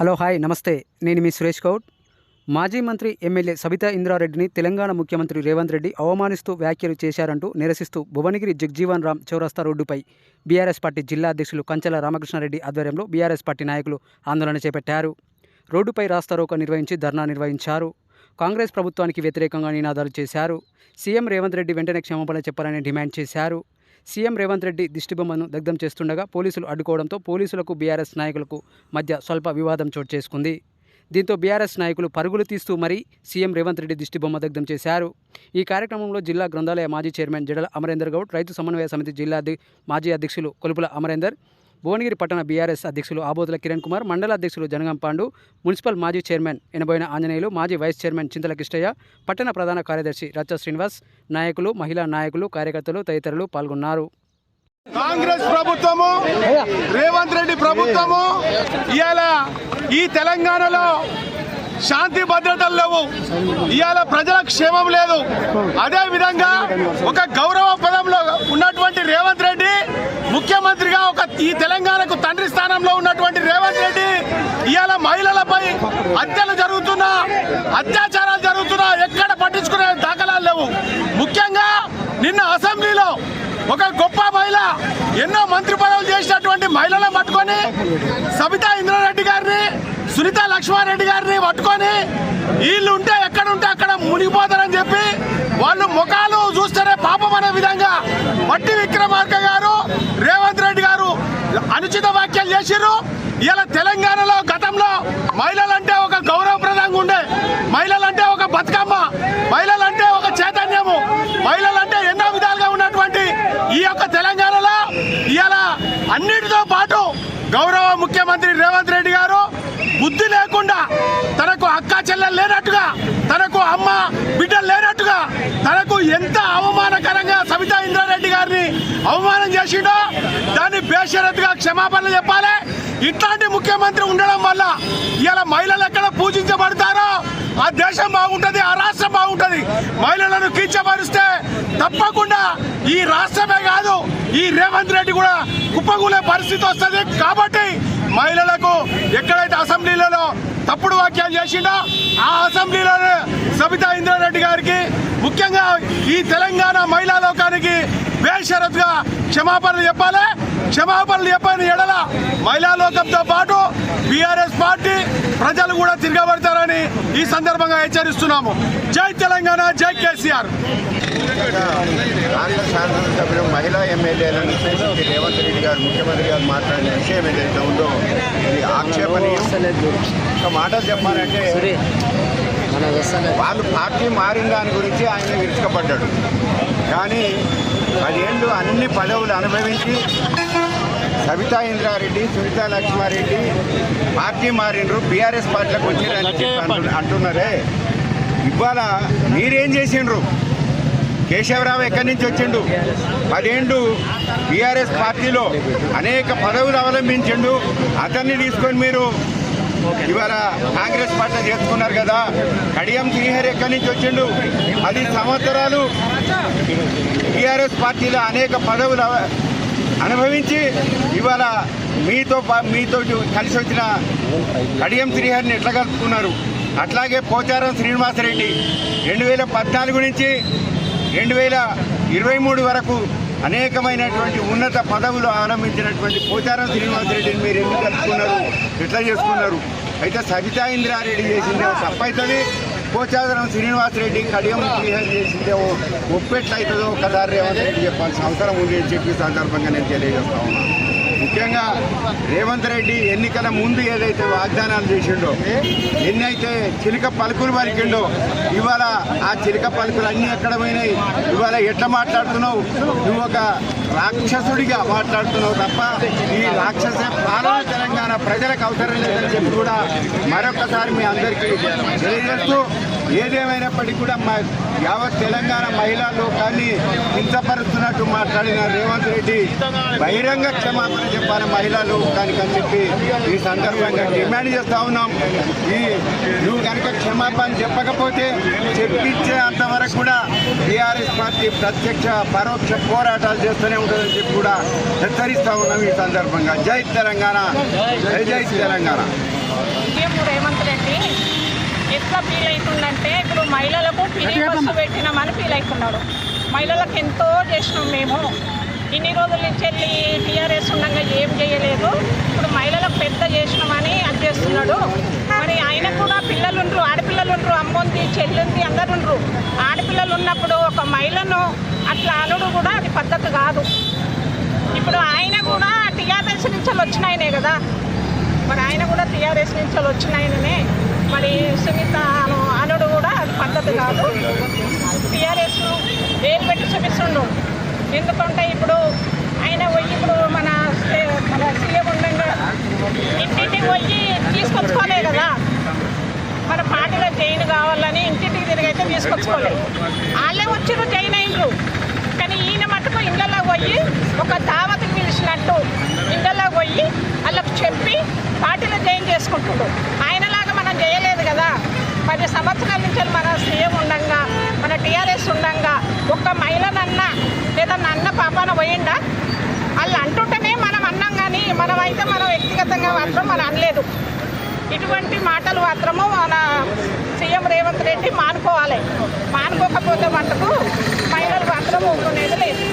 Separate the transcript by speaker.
Speaker 1: Hello hi నమస్తే. నేను మీ సురేష్ గౌడ్. మాజీ మంత్రి ఎమ్మెల్యే సబితా ఇంద్రారెడ్డిని తెలంగాణ ముఖ్యమంత్రి రేవంత్ రెడ్డి అవమానిస్తూ వ్యాఖ్యలు చేశారంటూ నిరసిస్తూ భువనగిరి జగ్జీవన్ రామ్ చౌరస్తా రోడ్డుపై బీఆర్ఎస్ పార్టీ జిల్లా అధ్యక్షులు కంచెల రామకృష్ణారెడ్డి ఆధ్వర్యంలో బీఆర్ఎస్ పార్టీ నాయకులు ఆందోళన చేపట్టారు. రోడ్డుపై రాస్తారోక నిర్వహించి ధర్నా నిర్వహించారు. కాంగ్రెస్ ప్రభుత్వానికి వ్యతిరేకంగా నినాదాలు చేశారు. సీఎం రేవంత్ రెడ్డి వెంటనే క్షమాపణ చెప్పాలని డిమాండ్ చేశారు. సీఎం రేవంత్ రెడ్డి దిష్టిబొమ్మను దగ్ధం చేస్తుండగా పోలీసులు అడ్డుకోవడంతో పోలీసులకు బీఆర్ఎస్ నాయకులకు మధ్య స్వల్ప వివాదం చోటు చేసుకుంది. దీంతో బీఆర్ఎస్ నాయకులు పరుగులు తీస్తూ మరీ సీఎం రేవంత్ రెడ్డి దిష్టిబొమ్మ దగ్ధం చేశారు. ఈ కార్యక్రమంలో జిల్లా గ్రంథాలయ మాజీ చైర్మన్ జడల అమరేందర్ గౌడ్ రైతు సమన్వయ సమితి జిల్లా మాజీ అధ్యక్షులు కొలుపుల అమరేందర్ భువనగిరి పట్టణ బీఆర్ఎస్ అధ్యక్షులు ఆబోతుల కిరణ్ కుమార్ మండల అధ్యక్షులు జనగం పాండు మున్సిపల్ మాజీ చైర్మన్ ఎనబోయిన ఆంజనేయులు మాజీ వైస్ చైర్మన్ చింతల కిష్టయ్య పట్టణ ప్రధాన కార్యదర్శి రచ్చ శ్రీనివాస్ నాయకులు మహిళా నాయకులు కార్యకర్తలు తదితరులు పాల్గొన్నారు.
Speaker 2: కాంగ్రెస్ ప్రభుత్వము రేవంత్ రెడ్డి ప్రభుత్వము ఇవాళ ఈ తెలంగాణలో శాంతి భద్రతలు లేవు. ఇవాళ ప్రజల క్షేమం లేదు. అదే విధంగా ఒక గౌరవ పదంలో ఉన్నటువంటి రేవంత్ రెడ్డి ముఖ్యమంత్రిగా ఒక ఈ తెలంగాణకు తండ్రి స్థానంలో ఉన్నటువంటి రేవంత్ రెడ్డి ఇవాళ మహిళలపై హత్యలు జరుగుతున్నా అత్యాచారాలు జరుగుతున్నా ఎక్కడ పట్టించుకునే దాఖలాలు లేవు. ముఖ్యంగా నిన్న అసెంబ్లీలో ఒక గొప్ప మహిళ ఎన్నో మంత్రి పదవులు చేసినటువంటి మహిళలను పట్టుకొని సబితా ఇంద్రారెడ్డి గారిని సునీత లక్ష్మారెడ్డి గారిని పట్టుకొని వీళ్ళు ఉంటే ఎక్కడ ఉంటే అక్కడ మునిగిపోతారని చెప్పి వాళ్ళు ముఖాలు చూస్తేనే పాపం అనే విధంగా మట్టి విక్రమార్క గారు రేవంత్ రెడ్డి గారు అనుచిత వ్యాఖ్యలు చేసిర్రు. ఇలా తెలంగాణలో గతంలో మహిళలంటే ఒక గౌరవప్రదంగా ఉండే మహిళలంటే ఒక బతుకమ్మ మహిళలంటే ఒక చైతన్యము మహిళలంటే ఎన్నో విధాలుగా ఉన్నటువంటి ఈ యొక్క తెలంగాణలో ఇలా అన్నిటితో పాటు గౌరవ ముఖ్యమంత్రి రేవంత్ రెడ్డి గారు అవమానం చేసిండో దాన్ని బేషరత్గా క్షమాపణలు చెప్పాలి. ఇట్లాంటి ముఖ్యమంత్రి ఉండడం వల్ల ఇలా మహిళలు ఎక్కడ పూజించబడతారో ఆ దేశం బాగుంటుంది ఆ రాష్ట్రం బాగుంటుంది. మహిళలను కించపరిస్తే తప్పకుండా ఈ రాష్ట్రమే కాదు ఈ రేవంత్ రెడ్డి కూడా కుప్పగూలే పరిస్థితి వస్తుంది. కాబట్టి మహిళలకు ఎక్కడైతే అసెంబ్లీలలో తప్పుడు వ్యాఖ్యలు చేసిండో ఆ అసెంబ్లీలోనే సబితా ఇంద్రారెడ్డి గారికి ముఖ్యంగా ఈ తెలంగాణ మహిళా లోకానికి బేషరత్గా క్షమాపణలు చెప్పాలి. క్షమాపణలు చెప్పని ఎడల మహిళా లోకంతో పాటు బీఆర్ఎస్ పార్టీ ప్రజలు కూడా తిరగబడతారని ఈ సందర్భంగా హెచ్చరిస్తున్నాము. జై తెలంగాణ జై కేసీఆర్.
Speaker 3: కాంగ్రెస్ శాసనసభ్యులు మహిళా ఎమ్మెల్యేలను ఉద్దేశించి రేవంత్ రెడ్డి గారు ముఖ్యమంత్రి గారు మాట్లాడిన విషయం ఏదైతే ఉందో ఇది ఆక్షేపణీయం. ఒక మాట చెప్పాలంటే వాళ్ళు పార్టీ మారిన దాని గురించి ఆయన విరుచుకపడ్డాడు కానీ పదేళ్ళు అన్ని పదవులు అనుభవించి సవితా ఇంద్రారెడ్డి సునీత లక్ష్మారెడ్డి పార్టీ మారిండ్రు బీఆర్ఎస్ పార్టీలకు అంటు- అంటున్నారే? ఇవాళ మీరేం చేసిండ్రు? కేశవరావు ఎక్కడి నుంచి వచ్చిండు? పదేండు బీఆర్ఎస్ పార్టీలో అనేక పదవులు అవలంబించిండు. అతన్ని తీసుకొని మీరు ఇవాళ కాంగ్రెస్ పార్టీ చేసుకున్నారు కదా. కడియం శ్రీహరి ఎక్కడి నుంచి వచ్చిండు? పది సంవత్సరాలు టీఆర్ఎస్ పార్టీలో అనేక పదవులు అనుభవించి ఇవాళ మీతో పా- మీతో కలిసి వచ్చిన కడియం శ్రీహరిని ఎట్లా కలుపుకున్నారు? అట్లాగే పోచారం శ్రీనివాసరెడ్డి రెండు వేల పద్నాలుగు నుంచి రెండు వేల ఇరవై మూడు వరకు అనేకమైనటువంటి ఉన్నత పదవులు ఆరంభించినటువంటి పోచారం శ్రీనివాసరెడ్డిని మీరు ఎందుకు కలుపుకున్నారు ఎట్లా చేసుకున్నారు? అయితే సబితా ఇంద్రారెడ్డి చేసిందే తప్పైతుంది పోచారం శ్రీనివాసరెడ్డి కడియం శ్రీహరి చేసిందే ఒప్పెట్లయితుందో ఒకసారి రేవంత్ రెడ్డి చెప్పాల్సిన అవసరం ఉంది అని చెప్పి సందర్భంగా నేను తెలియజేస్తా ఉన్నాను ముఖ్యంగా రేవంత్ రెడ్డి ఎన్నికల ముందు ఏదైతే వాగ్దానాలు చేసిండో ఎన్నైతే చిలుక పలుకులు పలికిండో ఇవాళ ఆ చిలుక పలుకులు అన్నీ ఎక్కడ పోయినాయి? ఇవాళ ఎట్లా మాట్లాడుతున్నావు? నువ్వు ఒక రాక్షసుడిగా మాట్లాడుతున్నావు తప్ప ఈ రాక్షస పాలన తెలంగాణ ప్రజలకు అవసరం లేదని చెప్పి కూడా మరొకసారి మీ అందరికీ తెలియజేస్తూ ఏదేమైనప్పటికీ కూడా మా యావత్ తెలంగాణ మహిళా లోకాన్ని హింసపరుస్తున్నట్టు మాట్లాడిన రేవంత్ రెడ్డి బహిరంగ క్షమాపణ చెప్పాలి మహిళా లోకానికి అని చెప్పి ఈ సందర్భంగా డిమాండ్ చేస్తా ఉన్నాం. ఈ నువ్వు కనుక క్షమాపణ చెప్పకపోతే చెప్పించే అంతవరకు కూడా టీఆర్ఎస్ పార్టీ ప్రత్యక్ష పరోక్ష పోరాటాలు చేస్తూనే ఉంటుందని చెప్పి కూడా హెచ్చరిస్తా ఉన్నాం ఈ సందర్భంగా. జై తెలంగాణ. జై జై తెలంగాణ.
Speaker 4: ఎట్లా ఫీల్ అవుతుందంటే ఇప్పుడు మహిళలకు ఫ్రీ బస్సు పెట్టినామని ఫీల్ అవుతున్నాడు మహిళలకు ఎంతో చేసినాం మేము. ఇన్ని రోజుల నుంచి వెళ్ళి టీఆర్ఎస్ ఉండగా ఏం చేయలేదు. ఇప్పుడు మహిళలకు పెద్ద చేసినామని అది చేస్తున్నాడు. మరి ఆయన కూడా పిల్లలు ఉండరు ఆడపిల్లలు ఉండరు అమ్ముంది చెల్లుంది అందరు ఉండరు ఆడపిల్లలు ఉన్నప్పుడు ఒక మహిళను అట్లా అనుడు కూడా అది పద్ధతి కాదు. ఇప్పుడు ఆయన కూడా టీఆర్ఎస్ నుంచి వచ్చినాయనే కదా. మరి ఆయన కూడా టీఆర్ఎస్ నుంచి వచ్చినాయననే మరి సునీత అనుడు కూడా అది పద్ధతి కాదు. టీఆర్ఎస్ వేలు పెట్టి చూపిస్తుండు? ఎందుకంటే ఇప్పుడు ఆయన పోయి ఇప్పుడు మన మన సీఎం ఉండగా ఇంటింటికి పోయి తీసుకొచ్చుకోలే కదా. మన పార్టీలో జైన్ కావాలని ఇంటింటికి తిరిగి అయితే తీసుకొచ్చుకోలేదు వాళ్ళే వచ్చిర్రు జైన్ అయినరు కానీ ఈయన మటుకు ఇళ్ళలో పోయి ఒక దావతికి పిలిచినట్టు ఇళ్ళలో పోయి వాళ్ళకు చెప్పి పార్టీలో జాయిన్ చేసుకుంటుండు. ఆయనలాగా మనం చేయలేదు కదా. పది సంవత్సరాల నుంచి మన సీఎం ఉండంగా మన టీఆర్ఎస్ ఉండంగా ఒక్క మహిళనన్న లేదా అన్న పాపాన పోయిండా? వాళ్ళు అంటుంటేనే మనం అన్నాం కానీ మనమైతే మనం వ్యక్తిగతంగా మాత్రం మనం అనలేదు. ఇటువంటి మాటలు మాత్రము మన సీఎం రేవంత్ రెడ్డి మానుకోవాలి. మానుకోకపోతే మటుకు మహిళలు మాత్రం ఊరుకునేది లేదు.